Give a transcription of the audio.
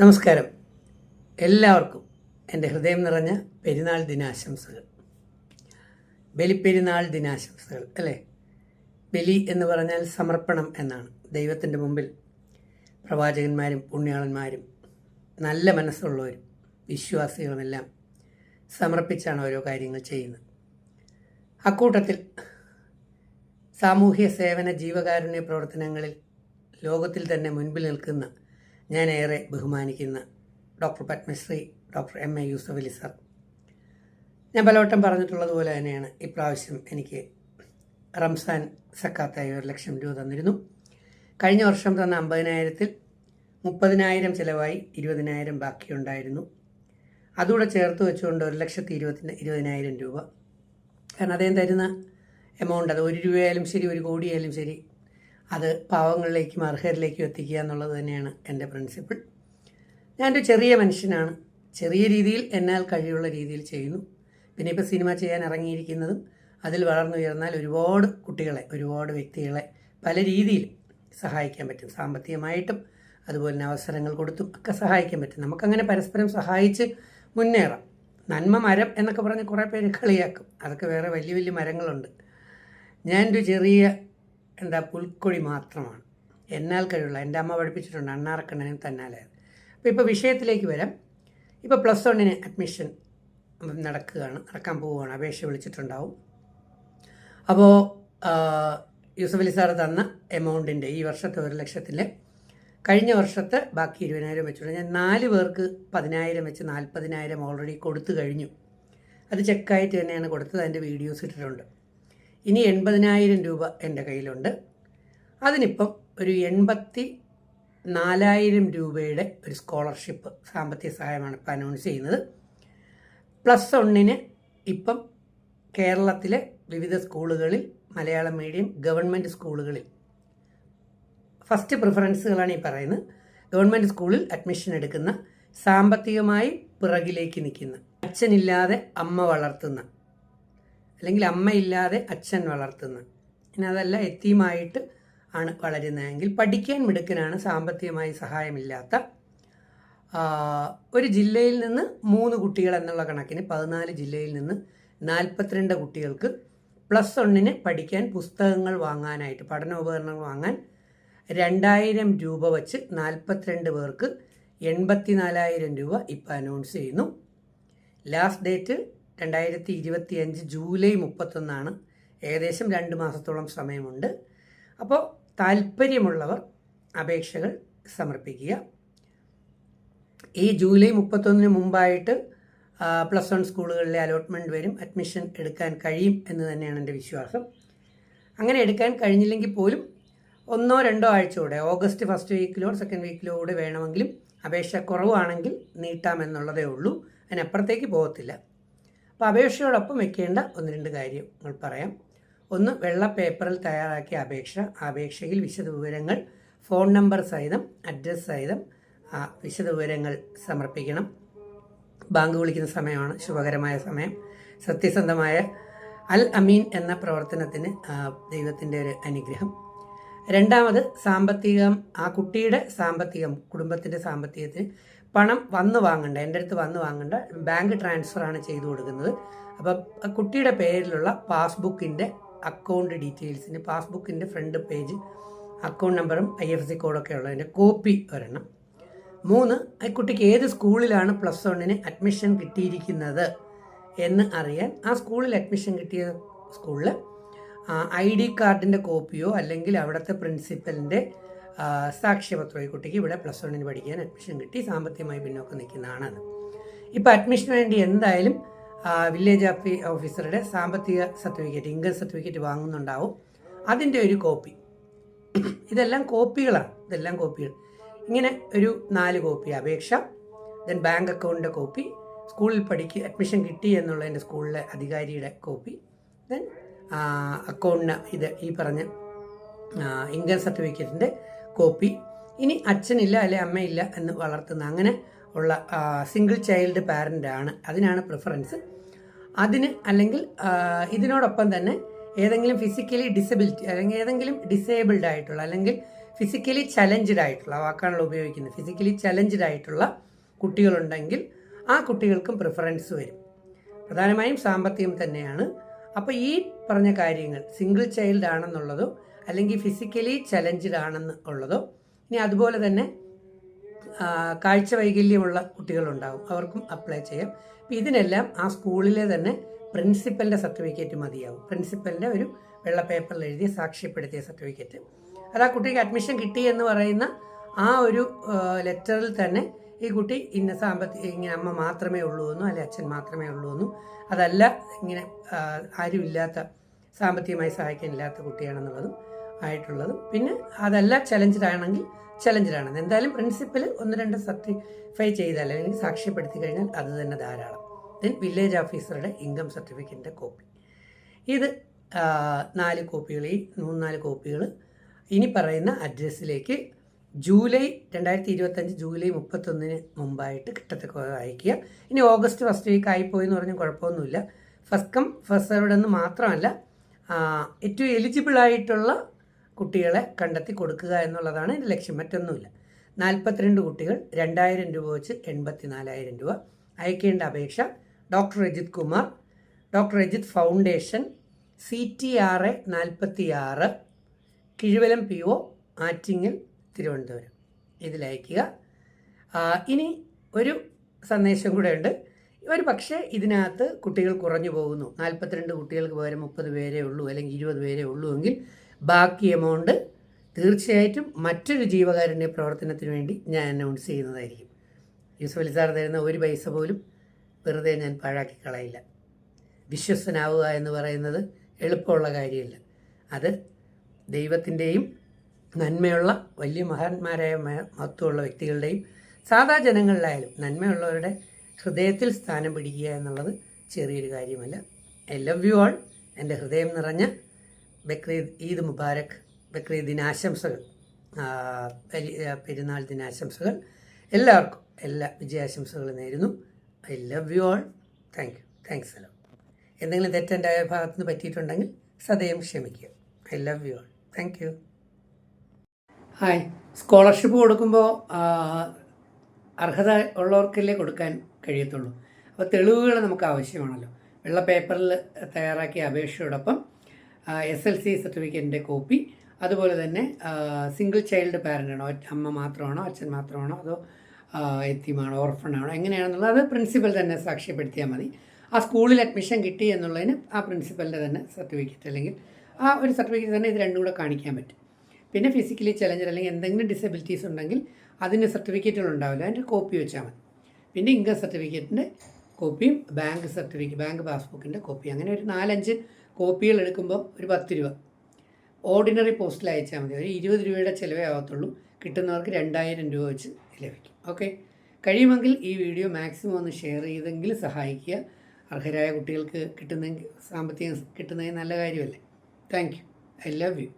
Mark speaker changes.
Speaker 1: നമസ്കാരം. എല്ലാവർക്കും എന്റെ ഹൃദയം നിറഞ്ഞ പെരുന്നാൾ ദിനാശംസകൾ. ബലിപ്പെരുന്നാൾ ദിനാശംസകൾ അല്ലേ? ബലി എന്ന് പറഞ്ഞാൽ സമർപ്പണം എന്നാണ്. ദൈവത്തിന്റെ മുമ്പിൽ പ്രവാചകന്മാരും പുണ്യാളന്മാരും നല്ല മനസ്സുള്ളവരും വിശ്വാസികളുമെല്ലാം സമർപ്പിച്ചാണ് ഓരോ കാര്യങ്ങൾ ചെയ്യുന്നത്. അക്കൂട്ടത്തിൽ സാമൂഹ്യ സേവന ജീവകാരുണ്യ പ്രവർത്തനങ്ങളിൽ ലോകത്തിൽ തന്നെ മുൻപിൽ നിൽക്കുന്ന ഞാൻ ഏറെ ബഹുമാനിക്കുന്ന doctor Padmashri doctor M A Yusuff Ali sir. ഞാൻ പലവട്ടം പറഞ്ഞിട്ടുള്ളതുപോലെ തന്നെയാണ് ഇപ്രാവശ്യം എനിക്ക് റംസാൻ സക്കാത്തായി ഒരു ലക്ഷം രൂപ തന്നിരുന്നു. കഴിഞ്ഞ വർഷം തന്ന അമ്പതിനായിരത്തിൽ മുപ്പതിനായിരം ചിലവായി ഇരുപതിനായിരം ബാക്കിയുണ്ടായിരുന്നു. അതുകൂടെ ചേർത്ത് വെച്ചുകൊണ്ട് ഒരു ലക്ഷത്തി ഇരുപത്തി ഇരുപതിനായിരം രൂപ. കാരണം അദ്ദേഹം തരുന്ന എമൗണ്ട് അത് ഒരു രൂപയായാലും ശരി ഒരു കോടിയായാലും ശരി അത് പാവങ്ങളിലേക്കും അർഹരിലേക്കും എത്തിക്കുക എന്നുള്ളത് തന്നെയാണ് എന്റെ പ്രിൻസിപ്പിൾ ഞാനൊരു ചെറിയ മനുഷ്യനാണ്. ചെറിയ രീതിയിൽ എന്നാൽ കഴിയുള്ള രീതിയിൽ ചെയ്യുന്നു. പിന്നെ ഇപ്പോൾ സിനിമ ചെയ്യാൻ ഇറങ്ങിയിരിക്കുന്നതും അതിൽ വളർന്നുയർന്നാൽ ഒരുപാട് കുട്ടികളെ ഒരുപാട് വ്യക്തികളെ പല രീതിയിൽ സഹായിക്കാൻ പറ്റും. സാമ്പത്തികമായിട്ടും അതുപോലെ തന്നെ അവസരങ്ങൾ കൊടുത്തും ഒക്കെ സഹായിക്കാൻ പറ്റും. നമുക്കങ്ങനെ പരസ്പരം സഹായിച്ച് മുന്നേറാം. നന്മ മരം എന്നൊക്കെ പറഞ്ഞ് കുറേ പേര് കളിയാക്കും. അതൊക്കെ വേറെ വലിയ വലിയ മരങ്ങളുണ്ട്. ഞാനൊരു ചെറിയ എന്താ പുൽക്കൊടി മാത്രമാണ്. എന്നാൽ കഴിവുള്ള എന്റെ അമ്മ പഠിപ്പിച്ചിട്ടുണ്ട് അണ്ണാർക്കണ്ണനും തന്നാലായത് അപ്പോൾ ഇപ്പോൾ വിഷയത്തിലേക്ക് വരാം. ഇപ്പോൾ പ്ലസ് വണ്ണിന് അഡ്മിഷൻ നടക്കുകയാണ് നടക്കാൻ പോവുകയാണ് അപേക്ഷ വിളിച്ചിട്ടുണ്ടാവും. അപ്പോൾ യൂസഫ് അലി സാറ് തന്ന എമൗണ്ടിന്റെ ഈ വർഷത്തെ ഒരു ലക്ഷത്തിൽ കഴിഞ്ഞ വർഷത്തെ ബാക്കി ഇരുപതിനായിരം വെച്ചുകൊണ്ട് ഞാൻ നാല് പേർക്ക് പതിനായിരം വെച്ച് നാൽപ്പതിനായിരം ഓൾറെഡി കൊടുത്തു കഴിഞ്ഞു. അത് ചെക്കായിട്ട് തന്നെയാണ് കൊടുത്തത് അതിന്റെ വീഡിയോസ് ഇട്ടിട്ടുണ്ട്. ഇനി എൺപതിനായിരം രൂപ എന്റെ കയ്യിലുണ്ട്. അതിനിപ്പം ഒരു എൺപത്തി നാലായിരം രൂപയുടെ ഒരു സ്കോളർഷിപ്പ് സാമ്പത്തിക സഹായമാണ് ഇപ്പം അനൗൺസ് ചെയ്യുന്നത്. പ്ലസ് വണ്ണിന് ഇപ്പം കേരളത്തിലെ വിവിധ സ്കൂളുകളിൽ മലയാളം മീഡിയം ഗവൺമെന്റ് സ്കൂളുകളിൽ ഫസ്റ്റ് പ്രിഫറൻസുകളാണ് ഈ പറയുന്നത്. ഗവൺമെന്റ് സ്കൂളിൽ അഡ്മിഷൻ എടുക്കുന്ന സാമ്പത്തികമായി പിറകിലേക്ക് നിൽക്കുന്ന അച്ഛനില്ലാതെ അമ്മ വളർത്തുന്ന അല്ലെങ്കിൽ അമ്മയില്ലാതെ അച്ഛൻ വളർത്തുന്ന. ഇനി അതല്ല എത്തിയുമായിട്ട് ആണ് വളരുന്നതെങ്കിൽ പഠിക്കാൻ മിടുക്കനാണ് സാമ്പത്തികമായി സഹായമില്ലാത്ത ഒരു ജില്ലയിൽ നിന്ന് മൂന്ന് കുട്ടികൾ എന്നുള്ള കണക്കിന് പതിനാല് ജില്ലയിൽ നിന്ന് നാൽപ്പത്തിരണ്ട് കുട്ടികൾക്ക് പ്ലസ് ഒന്നിന് പഠിക്കാൻ പുസ്തകങ്ങൾ വാങ്ങാനായിട്ട് പഠനോപകരണങ്ങൾ വാങ്ങാൻ രണ്ടായിരം രൂപ വച്ച് നാൽപ്പത്തിരണ്ട് പേർക്ക് എൺപത്തിനാലായിരം രൂപ ഇപ്പം അനൗൺസ് ചെയ്യുന്നു. ലാസ്റ്റ് ഡേറ്റ് രണ്ടായിരത്തി ഇരുപത്തി അഞ്ച് ജൂലൈ മുപ്പത്തൊന്നാണ്. ഏകദേശം രണ്ട് മാസത്തോളം സമയമുണ്ട്. അപ്പോൾ താല്പര്യമുള്ളവർ അപേക്ഷകൾ സമർപ്പിക്കുക. ഈ ജൂലൈ മുപ്പത്തൊന്നിന് മുമ്പായിട്ട് പ്ലസ് വൺ സ്കൂളുകളിലെ അലോട്ട്മെന്റ് വരും. അഡ്മിഷൻ എടുക്കാൻ കഴിയും എന്ന് തന്നെയാണ് എന്റെ വിശ്വാസം. അങ്ങനെ എടുക്കാൻ കഴിഞ്ഞില്ലെങ്കിൽ പോലും ഒന്നോ രണ്ടോ ആഴ്ചയോടെ ഓഗസ്റ്റ് ഫസ്റ്റ് വീക്കിലോ സെക്കൻഡ് വീക്കിലോ കൂടെ വേണമെങ്കിലും അപേക്ഷ കുറവാണെങ്കിൽ നീട്ടാമെന്നുള്ളതേ ഉള്ളൂ. അതിനപ്പുറത്തേക്ക് പോകത്തില്ല. അപ്പോൾ അപേക്ഷയോടൊപ്പം വെക്കേണ്ട ഒന്ന് രണ്ട് കാര്യങ്ങൾ പറയാം. ഒന്ന് വെള്ള പേപ്പറിൽ തയ്യാറാക്കിയ അപേക്ഷ അപേക്ഷയിൽ വിശദവിവരങ്ങൾ ഫോൺ നമ്പർ സഹിതം അഡ്രസ്സ് സഹിതം വിശദവിവരങ്ങൾ സമർപ്പിക്കണം. ബാങ്ക് വിളിക്കുന്ന സമയമാണ് ശുഭകരമായ സമയം. സത്യസന്ധമായ അൽ അമീൻ എന്ന പ്രവർത്തനത്തിന് ദൈവത്തിന്റെ ഒരു അനുഗ്രഹം. രണ്ടാമത് സാമ്പത്തികം ആ കുട്ടിയുടെ സാമ്പത്തികം കുടുംബത്തിന്റെ സാമ്പത്തികത്തിന് പണം വന്ന് വാങ്ങണ്ട എന്റെ അടുത്ത് വന്ന് വാങ്ങണ്ട ബാങ്ക് ട്രാൻസ്ഫറാണ് ചെയ്തു കൊടുക്കുന്നത്. അപ്പം കുട്ടിയുടെ പേരിലുള്ള പാസ്ബുക്കിന്റെ അക്കൗണ്ട് ഡീറ്റെയിൽസിന് പാസ്ബുക്കിന്റെ ഫ്രണ്ട് പേജ് അക്കൗണ്ട് നമ്പറും ഐ എഫ് സി കോഡൊക്കെ ഉള്ളതിന്റെ കോപ്പി ഒരെണ്ണം. മൂന്ന് ഈ കുട്ടിക്ക് ഏത് സ്കൂളിലാണ് പ്ലസ് വണ്ണിന് അഡ്മിഷൻ കിട്ടിയിരിക്കുന്നത് എന്ന് അറിയാൻ ആ സ്കൂളിൽ അഡ്മിഷൻ കിട്ടിയ സ്കൂളിൽ ഐ ഡി കാർഡിന്റെ കോപ്പിയോ അല്ലെങ്കിൽ അവിടുത്തെ പ്രിൻസിപ്പലിന്റെ സാക്ഷ്യപത്രമോ ഈ കുട്ടിക്ക് ഇവിടെ പ്ലസ് വണ്ണിന് പഠിക്കാൻ അഡ്മിഷൻ കിട്ടി. സാമ്പത്തികമായി പിന്നോക്കം നിൽക്കുന്നതാണ് ഇപ്പോൾ അഡ്മിഷന് വേണ്ടി എന്തായാലും വില്ലേജ് ഓഫീസറുടെ സാമ്പത്തിക സർട്ടിഫിക്കറ്റ് ഇൻകം സർട്ടിഫിക്കറ്റ് വാങ്ങുന്നുണ്ടാവും. അതിന്റെ ഒരു കോപ്പി ഇതെല്ലാം കോപ്പികളാണ് ഇതെല്ലാം കോപ്പികൾ ഇങ്ങനെ ഒരു നാല് കോപ്പി അപേക്ഷ ദെൻ ബാങ്ക് അക്കൗണ്ടിന്റെ കോപ്പി സ്കൂളിൽ പഠിക്കുക അഡ്മിഷൻ കിട്ടി എന്നുള്ളതിന്റെ സ്കൂളിലെ അധികാരിയുടെ കോപ്പി ദെൻ അക്കൗണ്ടിന് ഇത് ഈ പറഞ്ഞ ഇൻകം സർട്ടിഫിക്കറ്റിന്റെ കോപ്പി. ഇനി അച്ഛനില്ല അല്ലെ അമ്മയില്ല എന്ന് വളർത്തുന്ന അങ്ങനെ ഉള്ള സിംഗിൾ ചൈൽഡ് പാരന്റ് ആണ്. അതിനാണ് പ്രിഫറൻസ് അതിന് അല്ലെങ്കിൽ ഇതിനോടൊപ്പം തന്നെ ഏതെങ്കിലും ഫിസിക്കലി ഡിസബിലിറ്റി അല്ലെങ്കിൽ ഏതെങ്കിലും ഡിസേബിൾഡ് ആയിട്ടുള്ള അല്ലെങ്കിൽ ഫിസിക്കലി ചലഞ്ചഡ് ആയിട്ടുള്ള വാക്കാണല്ലോ ഉപയോഗിക്കുന്നത് ഫിസിക്കലി ചലഞ്ചഡ് ആയിട്ടുള്ള കുട്ടികളുണ്ടെങ്കിൽ ആ കുട്ടികൾക്കും പ്രിഫറൻസ് വരും. പ്രധാനമായും സാമ്പത്തികം തന്നെയാണ്. അപ്പോൾ ഈ പറഞ്ഞ കാര്യങ്ങൾ സിംഗിൾ ചൈൽഡ് ആണെന്നുള്ളതോ അല്ലെങ്കിൽ ഫിസിക്കലി ചലഞ്ചഡ് ആണെന്ന് ഉള്ളതോ ഇനി അതുപോലെ തന്നെ കാഴ്ച വൈകല്യമുള്ള കുട്ടികളുണ്ടാവും അവർക്കും അപ്ലൈ ചെയ്യാം. അപ്പം ഇതിനെല്ലാം ആ സ്കൂളിലെ തന്നെ പ്രിൻസിപ്പലിന്റെ സർട്ടിഫിക്കറ്റ് മതിയാവും. പ്രിൻസിപ്പലിന്റെ ഒരു വെള്ള പേപ്പറിൽ എഴുതി സാക്ഷ്യപ്പെടുത്തിയ സർട്ടിഫിക്കറ്റ് അത് ആ കുട്ടിക്ക് അഡ്മിഷൻ കിട്ടി എന്ന് പറയുന്ന ആ ഒരു ലെറ്ററിൽ തന്നെ ഈ കുട്ടി ഇന്ന സാമ്പത്തിക ഇങ്ങനെ അമ്മ മാത്രമേ ഉള്ളൂ എന്നും അല്ലെ അച്ഛൻ മാത്രമേ ഉള്ളൂ എന്നും അതല്ല ഇങ്ങനെ ആരുമില്ലാത്ത സാമ്പത്തികമായി സഹായിക്കാനില്ലാത്ത കുട്ടിയാണെന്നുള്ളതും ആയിട്ടുള്ളതും. പിന്നെ അതല്ല ചലഞ്ചഡ് ആണെന്ന് എന്തായാലും പ്രിൻസിപ്പൽ ഒന്ന് രണ്ട് സർട്ടിഫൈ ചെയ്താൽ അല്ലെങ്കിൽ സാക്ഷ്യപ്പെടുത്തി കഴിഞ്ഞാൽ അത് തന്നെ ധാരാളം. ദെൻ വില്ലേജ് ഓഫീസറുടെ ഇൻകം സർട്ടിഫിക്കറ്റിന്റെ കോപ്പി ഇത് നാല് കോപ്പികൾ ഈ മൂന്ന് നാല് കോപ്പികൾ ഇനി പറയുന്ന അഡ്രസ്സിലേക്ക് ജൂലൈ രണ്ടായിരത്തി ഇരുപത്തഞ്ച് ജൂലൈ മുപ്പത്തൊന്നിന് മുമ്പായിട്ട് കിട്ടത്തക്ക അയക്കുക ഇനി ഓഗസ്റ്റ് ഫസ്റ്റ് വീക്ക് ആയിപ്പോയി എന്ന് പറഞ്ഞാൽ കുഴപ്പമൊന്നുമില്ല. ഫസ്റ്റ് കം ഫസ്റ്റ് സെർവ്ഡ് എന്ന് മാത്രമല്ല ഏറ്റവും എലിജിബിൾ ആയിട്ടുള്ള കുട്ടികളെ കണ്ടെത്തി കൊടുക്കുക എന്നുള്ളതാണ് എന്റെ ലക്ഷ്യം. മറ്റൊന്നുമില്ല. നാൽപ്പത്തിരണ്ട് കുട്ടികൾ രണ്ടായിരം രൂപ വെച്ച് എൺപത്തി നാലായിരം രൂപ. അയക്കേണ്ട അപേക്ഷ doctor Rajith Kumar doctor Rajith foundation C T A നാൽപ്പത്തി ആറ് കിഴുവലം പി ഒ ആറ്റിങ്ങൽ തിരുവനന്തപുരം. ഇതിലയക്കുക ഇനി ഒരു സന്ദേശം കൂടെ ഉണ്ട്. ഒരു പക്ഷേ ഇതിനകത്ത് കുട്ടികൾ കുറഞ്ഞു പോകുന്നു. നാൽപ്പത്തിരണ്ട് കുട്ടികൾക്ക് പകരം മുപ്പത് പേരേ ഉള്ളൂ അല്ലെങ്കിൽ ഇരുപത് പേരേ ഉള്ളൂ എങ്കിൽ ബാക്കി എമൗണ്ട് തീർച്ചയായിട്ടും മറ്റൊരു ജീവകാരുണ്യ പ്രവർത്തനത്തിന് വേണ്ടി ഞാൻ അനൗൺസ് ചെയ്യുന്നതായിരിക്കും. യൂസഫ് അലി സാർ തരുന്ന ഒരു പൈസ പോലും വെറുതെ ഞാൻ പാഴാക്കി കളയില്ല. വിശ്വസ്തനാവുക എന്ന് പറയുന്നത് എളുപ്പമുള്ള കാര്യമല്ല. അത് ദൈവത്തിന്റെയും നന്മയുള്ള വലിയ മഹാന്മാരായ മഹത്വമുള്ള വ്യക്തികളുടെയും സാധാ ജനങ്ങളിലായാലും നന്മയുള്ളവരുടെ ഹൃദയത്തിൽ സ്ഥാനം പിടിക്കുക എന്നുള്ളത് ചെറിയൊരു കാര്യമല്ല. ഐ ലവ് യു ആൾ എന്റെ ഹൃദയം നിറഞ്ഞ ബക്രീദ് ഈദ് മുബാരക് ബക്രീദ് ദിനാശംസകൾ പെരുന്നാൾ ദിനാശംസകൾ. എല്ലാവർക്കും എല്ലാ വിജയാശംസകളും നേരുന്നു. I love you all. Thank you. Thanks hello എന്തെങ്കിലും തെറ്റെന്റെ ഭാഗത്ത് നിന്ന് പറ്റിയിട്ടുണ്ടെങ്കിൽ സദയം ക്ഷമിക്കുക. I love you all. Thank you. Hi. Scholarship കൊടുക്കുമ്പോൾ അർഹത ഉള്ളവർക്കല്ലേ കൊടുക്കാൻ കഴിയത്തുള്ളൂ? അപ്പോൾ തെളിവുകൾ നമുക്ക് ആവശ്യമാണല്ലോ. വെള്ള പേപ്പറിൽ തയ്യാറാക്കിയ അപേക്ഷയോടൊപ്പം എസ് എൽ സി സർട്ടിഫിക്കറ്റിന്റെ കോപ്പി അതുപോലെ തന്നെ സിംഗിൾ ചൈൽഡ് പാരന്റാണോ അമ്മ മാത്രമാണോ? അച്ഛൻ മാത്രമാണോ? അതോ എത്തിമാണോ ഓർഫണാണോ എങ്ങനെയാണെന്നുള്ളത് അത് പ്രിൻസിപ്പൽ തന്നെ സാക്ഷ്യപ്പെടുത്തിയാൽ മതി. ആ സ്കൂളിൽ അഡ്മിഷൻ കിട്ടി എന്നുള്ളതിന് ആ പ്രിൻസിപ്പലിന്റെ തന്നെ സർട്ടിഫിക്കറ്റ് അല്ലെങ്കിൽ ആ ഒരു സർട്ടിഫിക്കറ്റ് തന്നെ ഇത് രണ്ടും കൂടെ കാണിക്കാൻ പറ്റും. പിന്നെ ഫിസിക്കലി ചലഞ്ചർ അല്ലെങ്കിൽ എന്തെങ്കിലും ഡിസബിലിറ്റീസ് ഉണ്ടെങ്കിൽ അതിന്റെ സർട്ടിഫിക്കറ്റുകൾ ഉണ്ടാവില്ല. അതിന്റെ കോപ്പി വെച്ചാൽ മതി. പിന്നെ ഇൻകം സർട്ടിഫിക്കറ്റിന്റെ കോപ്പിയും ബാങ്ക് സർട്ടിഫിക്കറ്റ് ബാങ്ക് പാസ്ബുക്കിന്റെ കോപ്പി. അങ്ങനെ ഒരു നാലഞ്ച് കോപ്പികൾ എടുക്കുമ്പോൾ ഒരു പത്ത് രൂപ. ഓർഡിനറി പോസ്റ്റിൽ അയച്ചാൽ മതി. ഒരു ഇരുപത് രൂപയുടെ ചിലവേ ആവത്തുള്ളൂ. കിട്ടുന്നവർക്ക് രണ്ടായിരം രൂപ വെച്ച് ലഭിക്കും. ഓക്കെ? കഴിയുമെങ്കിൽ ഈ വീഡിയോ മാക്സിമം ഒന്ന് ഷെയർ ചെയ്തെങ്കിൽ സഹായിക്കുക. അർഹരായ കുട്ടികൾക്ക് കിട്ടുന്നെങ്കിൽ സാമ്പത്തികം കിട്ടുന്നതിന് നല്ല കാര്യമല്ലേ? Thank you. I love you.